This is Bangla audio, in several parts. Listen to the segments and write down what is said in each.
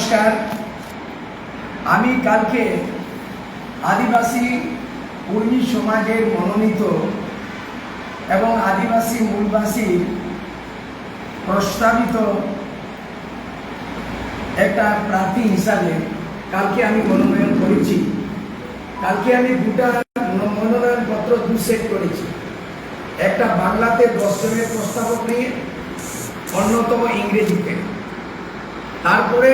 নমস্কার। আমি কালকে আদিবাসী কর্মী সমাজের মনোনীত এবং আদিবাসী মূলবাসীর প্রস্তাবিত একটা প্রার্থী হিসাবে কালকে আমি মনোনয়ন করেছি। কালকে আমি দুটা মনোনয়ন পত্র দু সেট করেছি। একটা বাংলাতে দশ জনের প্রস্তাবক নিয়ে, অন্যতম ইংরেজিতে। তারপরে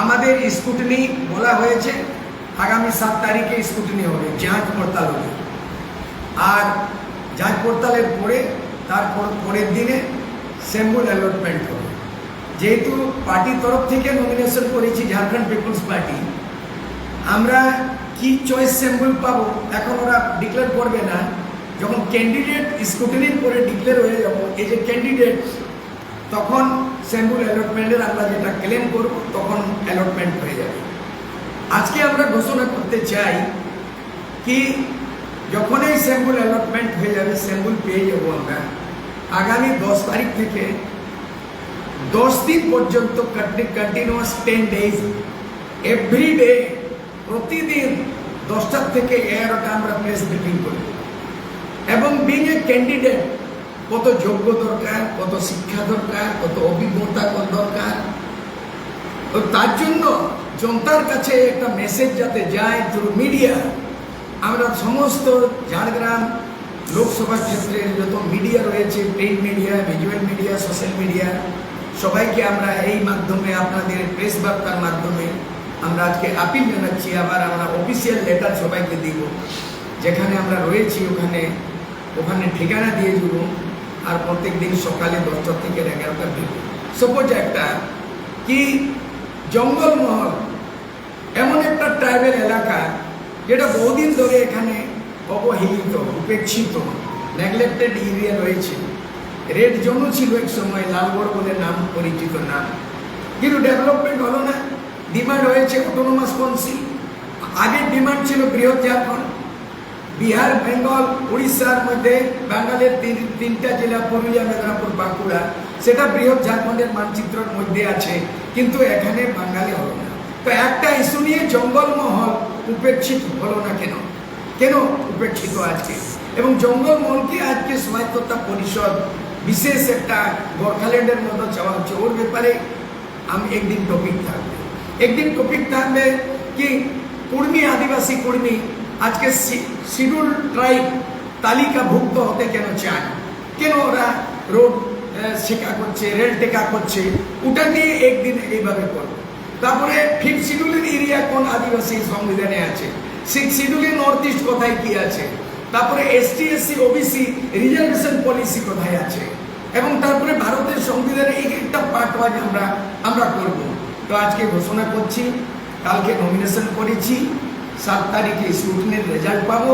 আমাদের স্কুটনি বলা হয়েছে, আগামী সাত তারিখে স্কুটনি হবে যাঁচ পড়তাল হবে। আর যাঁচ পড়তালের পরে, তারপর পরের দিনে স্যাম্বুল অ্যালটমেন্ট হবে। যেহেতু পার্টির তরফ থেকে নমিনেশন করেছি ঝাড়খণ্ড পিপুলস পার্টি আমরা কি চয়েস স্যাম্বল পাবো, এখন ওরা ডিক্লেয়ার করবে না। যখন ক্যান্ডিডেট স্কুটিনির পরে ডিক্লেয়ার হয়ে যাব, এই যে ক্যান্ডিডেট তখন স্যাম্বল অ্যালটমেন্টের আমরা যেটা ক্লেম করব, তখন অ্যালটমেন্ট হয়ে যাবে। আজকে আমরা ঘোষণা করতে চাই কি, যখনই স্যাম্বল অ্যালটমেন্ট হয়ে যাবে স্যাম্বল পেয়ে যাব আমরা। আগামী দশ তারিখ থেকে দশ দিন পর্যন্ত continuous ten days every day প্রতিদিন দশটার থেকে এগারোটা আমরা প্রেস মিটিং করি এবং বিং এ ক্যান্ডিডেট কত যোগ্য দরকার, কত শিক্ষা দরকার, কত অভিজ্ঞতা দরকার। তো তার জন্য জনতার কাছে একটা মেসেজ যাতে যায় থ্রু মিডিয়া আমরা সমস্ত ঝাড়গ্রাম লোকসভা ক্ষেত্রের যত মিডিয়া রয়েছে print media visual media social media সবাইকে আমরা এই মাধ্যমে আপনাদের প্রেস বার্তার মাধ্যমে আমরা আজকে আপিল জানাচ্ছি। আবার আমরা অফিসিয়াল লেটার সবাইকে দিব, যেখানে আমরা রয়েছি, ওখানে ওখানে ঠিকানা দিয়ে দিব। আর প্রত্যেক দিন সকালে দশটা থেকে এগারোটার দিকে। সপোজ একটা কি জঙ্গলমহল, এমন একটা ট্রাইবেল এলাকা যেটা বহুদিন ধরে এখানে অবহেলিত, উপেক্ষিত নেগলেক্টেড এরিয়া রয়েছে। রেড জোনও ছিল এক সময় লালগড় বলে নাম, পরিচিত নাম। কিন্তু ডেভেলপমেন্ট হলো না। ডিমান্ড হয়েছে অটোনোমাস কাউন্সিল আগের ডিমান্ড ছিল বৃহৎ ঝাড়খণ্ড বিহার, বেঙ্গল, উড়িষ্যার মধ্যে বাঙালির তিন, তিনটা জেলা পুরুলিয়া, মেদিনীপুর, বাঁকুড়া, সেটা বৃহৎ ঝাড়খণ্ডের মানচিত্রের মধ্যে আছে, কিন্তু এখানে বাঙালি হলো না। তো একটা ইস্যু নিয়ে জঙ্গলমহল উপেক্ষিত হলো না কেন? কেন উপেক্ষিত আজকে? এবং জঙ্গলমহলকে আজকে স্বায়ত্ততা পরিষদ বিশেষ একটা গোর্খাল্যান্ডের মতো চাওয়া হচ্ছে? ওর ব্যাপারে আমি একদিন টপিক থাকবে। একদিন টপিক থাকবে কি কুর্মী, আদিবাসী কুর্মী আজকে শিডিউল ট্রাইব তালিকাভুক্ত হতে কেন চায়? কেন ওরা রোড শেখা করছে, রেল টেকা করছে? ওটা নিয়ে একদিন এইভাবে করবে তারপরে ফিফথ শিডিউলের এরিয়া কোন আদিবাসী সংবিধানে আছে? সিক্স শিডিউলের নর্থ ইস্ট কোথায় কি আছে? তারপরে ST SC OBC reservation policy কোথায় আছে? এবং তারপরে ভারতের সংবিধানে এই একটা পার্ট ওয়াইজ আমরা আমরা করব। তো আজকে ঘোষণা করছি, কালকে নমিনেশন করেছি। সাত তারিখে স্ক্রুটিনের রেজাল্ট পাবো।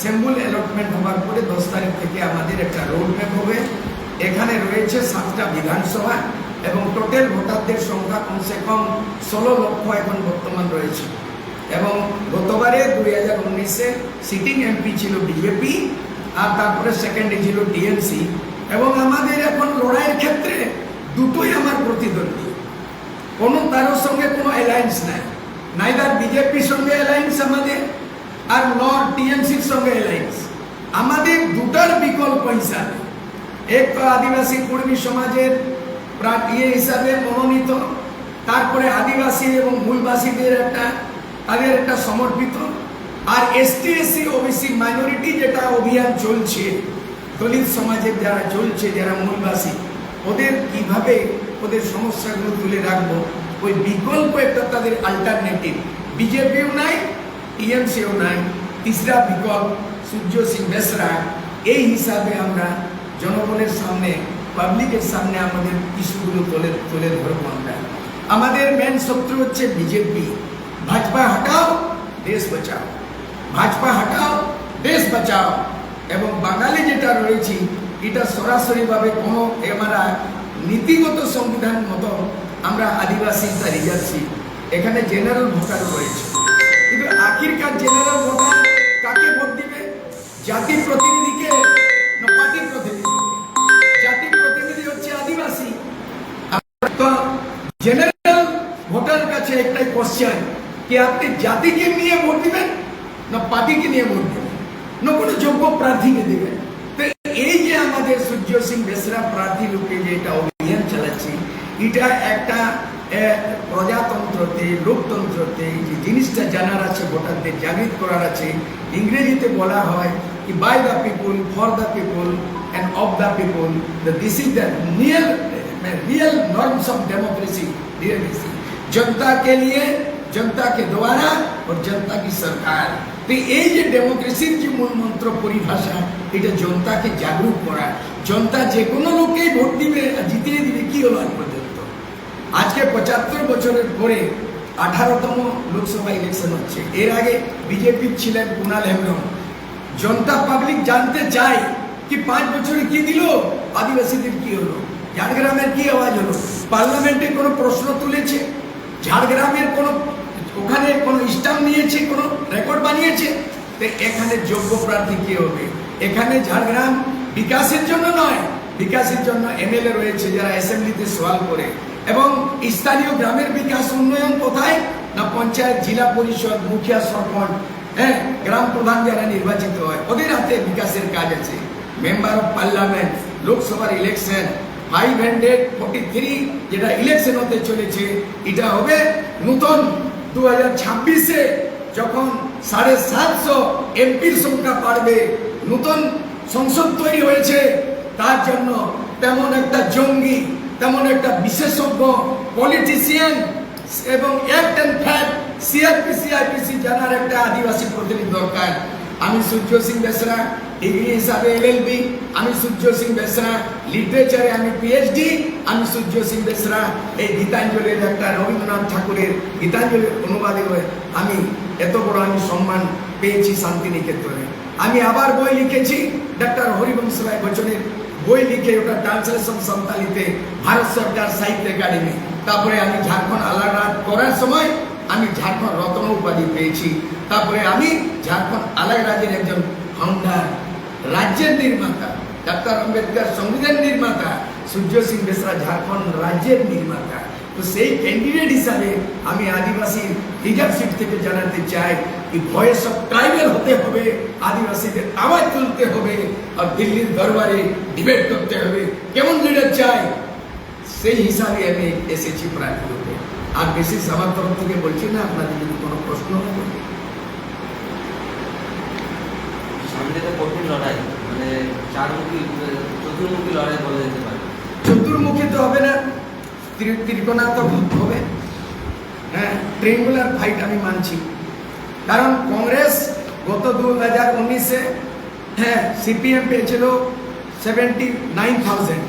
স্যাম্বল অ্যালটমেন্ট হওয়ার পরে দশ তারিখ থেকে আমাদের একটা রোড ম্যাপ হবে। এখানে রয়েছে সাতটা বিধানসভা এবং টোটাল ভোটারদের সংখ্যা কমসে কম ষোলো লক্ষ এখন বর্তমান রয়েছে। এবং গতবারে দুই হাজার উনিশে সিটিং এমপি ছিল বিজেপি আর তারপরে সেকেন্ডে ছিল টিএমসি এবং আমাদের এখন লড়াইয়ের ক্ষেত্রে দুটোই আমার প্রতিদ্বন্দ্বী। কোনো তার সঙ্গে কোনো অ্যালায়েন্স নাই। নাইদার বিজেপির সঙ্গে অ্যালায়েন্স আমাদের আর নর টিএমসির সঙ্গে অ্যালায়েন্স আমাদের দুটার বিকল্প হিসাবে, এক তো আদিবাসী কর্মী সমাজের ইয়ে হিসাবে মনোনীত, তারপরে আদিবাসী এবং মূলবাসীদের একটা, তাদের একটা সমর্পিত, আর এসটি এসসি ওবিসি মাইনরিটি যেটা অভিযান চলছে, দলিত সমাজের যারা চলছে, যারা মূলবাসী, ওদের কীভাবে ওদের সমস্যাগুলো তুলে রাখব ওই বিকল্প একটা তাদের আলটারনেটিভ বিজেপিও নাই, টিএমসিও নাই, তিসরা বিকল্প, সূর্য সিং বেসরা। এই হিসাবে আমরা জনগণের সামনে পাবলিকের সামনে আমাদের ইস্যুগুলো তুলে তুলে ধরবো আমরা। আমাদের মেন শত্রু হচ্ছে বিজেপি। ভাজপা হটাও, দেশ বাঁচাও। ভাজপা হটাও, দেশ বাঁচাও। এবং বাঙালি যেটা রয়েছি, এটা সরাসরিভাবে কোনো আমরা নীতিগত সংবিধান মতো আমরা আদিবাসী তা রিজার্ভশিপ এখানে জেনারেল ভোটার রয়েছে। কিন্তু আখিরকার জেনারেল ভোটার কাকে ভোট দিবে? জাতির প্রতিনিধিকে না পার্টির প্রতিনিধিকে? জাতি প্রতিনিধি হচ্ছে আদিবাসী। তো জেনারেল একটাই কোশ্চেন কি আপনি জাতিকে নিয়ে ভোট দিবেন না পার্টিকে নিয়ে ভোট দিবেন? না কোনো যোগ্য প্রার্থীকে দিবেন? এটা একটা আহ, প্রজাতন্ত্রতে লোকতন্ত্রতে যে জিনিসটা জানার আছে ভোটারদের জাগৃত করার আছে ইংরেজিতে বলা হয় কি by the people for the people and of the people this is the real real norms of democracy democracy जनता के लिए जनता के द्वारा और जनता की सरकार তো এই যে ডেমোক্রেসির যে মূল মন্ত্র পরিভাষা এটা জনতাকে জাগরুক করা জনতা যে কোনো লোককেই ভোট দিবে আর জিতিয়ে দিবে কি হলো আজ পর্যন্ত আজকে পঁচাত্তর বছরের পরে আঠারোতম লোকসভা ইলেকশন হচ্ছে। এর আগে বিজেপি ছিলেন কুণাল হেমব্রম। জনতা পাবলিক জানতে চায় কি পাঁচ বছরে কি দিল? আদিবাসীদের কি হলো? ঝাড়গ্রামের কি আওয়াজ হলো? পার্লামেন্টে কোনো প্রশ্ন তুলেছে? ঝাড়গ্রামের কোনো, ওখানে কোনো স্টাম্প নিয়েছে, কোনো রেকর্ড বানিয়েছে? তো এখানে যোগ্য প্রার্থী কি হবে? এখানে ঝাড়গ্রাম বিকাশের জন্য নয়, বিকাশের জন্য এমএলএ রয়েছে যারা অ্যাসেম্বলিতে সওয়াল করে। এবং স্থানীয় গ্রামের বিকাশ উন্নয়ন কোথায়? না পঞ্চায়েত, জেলা পরিষদ, মুখিয়া সরপঞ্চ হ্যাঁ গ্রাম প্রধান যারা নির্বাচিত হয়, ওদের হাতে বিকাশের কাজ আছে। মেম্বার অফ পার্লামেন্ট লোকসভার election five hundred forty three যেটা ইলেকশন হতে চলেছে, এটা হবে নতুন দু হাজার ছাব্বিশে, যখন সাড়ে সাতশো এমপির সংখ্যা বাড়বে, নতুন সংসদ তৈরি হয়েছে, তার জন্য তেমন একটা জঙ্গি তেমন একটা বিশেষজ্ঞ পলিটিশিয়ান এবং act and fact CRP CIPC জানার একটা আদিবাসী প্রতিনিধি দরকার। আমি সূর্য সিং বেসরা ডিগ্রি হিসাবে এলএলবি আমি সূর্য সিং বেসরা লিটারেচারে আমি পিএইচডি আমি সূর্য সিং বেসরা, এই গীতাঞ্জলির একটা রবীন্দ্রনাথ ঠাকুরের গীতাঞ্জলির অনুবাদে আমি এত বড় আমি সম্মান পেয়েছি শান্তিনিকেতনে। আমি আবার বই লিখেছি, ডাক্তার হরিবংশ রায় বচনের বই লিখে ওটা ট্রান্সলেশন সান্তালিতে ভারত সরকার সাহিত্য একাডেমি। তারপরে আমি ঝাড়খণ্ড আলাদা করার সময় আমি ঝাড়খণ্ড রত্ন উপাধি পেয়েছি। তারপরে আমি ঝাড়খণ্ড রাজ্যের একজন ফাউন্ডার রাজ্যের নির্মাতা, ডাক্তার আম্বেদকর সংবিধান নির্মাতা, সূর্য সিং বেসরা ঝাড়খণ্ড রাজ্যের নির্মাতা। তো সেই ক্যান্ডিডেট হিসাবে আমি আদিবাসী লিডারশিপ থেকে জানাতে চাই। কি ভয়েস অফ ট্রাইবেল হতে হবে আদিবাসীদের আওয়াজ তুলতে হবে আর দিল্লির দরবারে ডিবেট করতে হবে। কেমন লিডার চাই সেই হিসাবে আমি এসেছি হতে আর বেশি আমার তরফ থেকে বলছি না আপনাদের যদি কোনো প্রশ্ন হবে। সামনে তো কঠিন লড়াই মানে চারমুখী চতুর্মুখী লড়াই বলা যেতে পারে। চতুর্মুখী তো হবে না ত্রি- ত্রিকোণাত্মক হবে। হ্যাঁ ট্রেঙ্গুলার ফাইট আমি মানছি। কারণ কংগ্রেস গত দু হাজার উনিশে হ্যাঁ সিপিএম পেয়েছিল সেভেন্টি নাইন থাউজেন্ড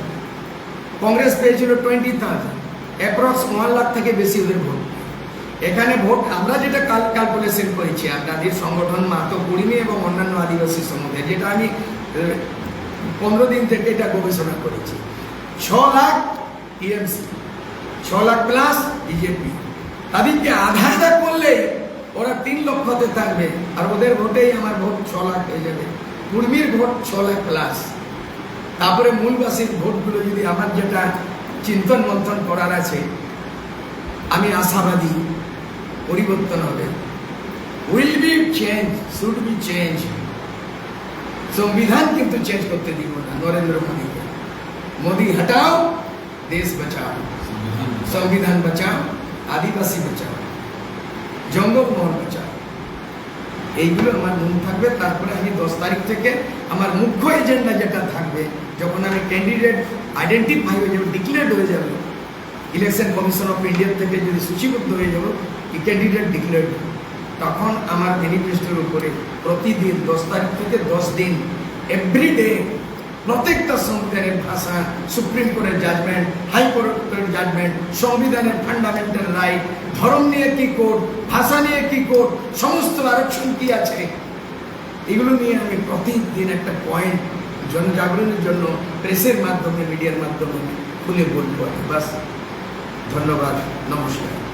কংগ্রেস পেয়েছিল twenty thousand approx one lakh থেকে বেশি ওদের ভোট। এখানে ভোট আমরা যেটা কাল ক্যালকুলেশন করেছি, আপনাদের সংগঠন মাতো কুড়িমি এবং অন্যান্য আদিবাসী সমুদায়, যেটা আমি পনেরো দিন থেকে এটা গবেষণা করেছি। ছ লাখ টিএমসি, ছ লাখ প্লাস বিজেপি। তাদেরকে আধা আধা করলে ওরা তিন লক্ষতে থাকবে আর ওদের ভোটেই আমার ভোট ছ লাখ হয়ে যাবে। কুর্মীর ভোট ছ লাখ প্লাস তারপরে মূলবাসীর ভোটগুলো যদি আমার যেটা চিন্তন মন্থন করার আছে আমি আশাবাদী পরিবর্তন হবে। Will be change should be change সংবিধান কিন্তু চেঞ্জ করতে দিব না নরেন্দ্র মোদীকে। মোদী হটাও দেশ বাঁচাও। সংবিধান বাঁচাও আদিবাসী বাঁচাও। জঙ্গলমহল বাঁচাও এইগুলো আমার মন থাকবে, তারপরে আমি দশ তারিখ থেকে আমার মুখ্য এজেন্ডা যেটা থাকবে, যখন আমি ক্যান্ডিডেট আইডেন্টিফাই হয়ে যাব ডিক্লেয়ার্ড হয়ে যাবে ইলেকশন কমিশন অফ ইন্ডিয়া থেকে যদি সূচীবদ্ধ হয়ে যাব কি ক্যান্ডিডেট ডিক্লেয়ার্ড তখন আমার ম্যানিফেস্টোর উপরে প্রতিদিন দশ তারিখ থেকে দশ দিন এভরিডে প্রত্যেকটা সংবিধানের ভাষা সুপ্রিম কোর্টের জাজমেন্ট হাইকোর্টের জাজমেন্ট সংবিধানের ফান্ডামেন্টাল রাইট ধর্ম নিয়ে কি কোর্ট, ভাষা নিয়ে কি কোর্ট, সমস্ত আরক্ষণ কি আছে? এগুলো নিয়ে আমি প্রতিদিন একটা পয়েন্ট জনজাগরণের জন্য প্রেসের মাধ্যমে মিডিয়ার মাধ্যমে খুলে বলব। বাস, ধন্যবাদ, নমস্কার।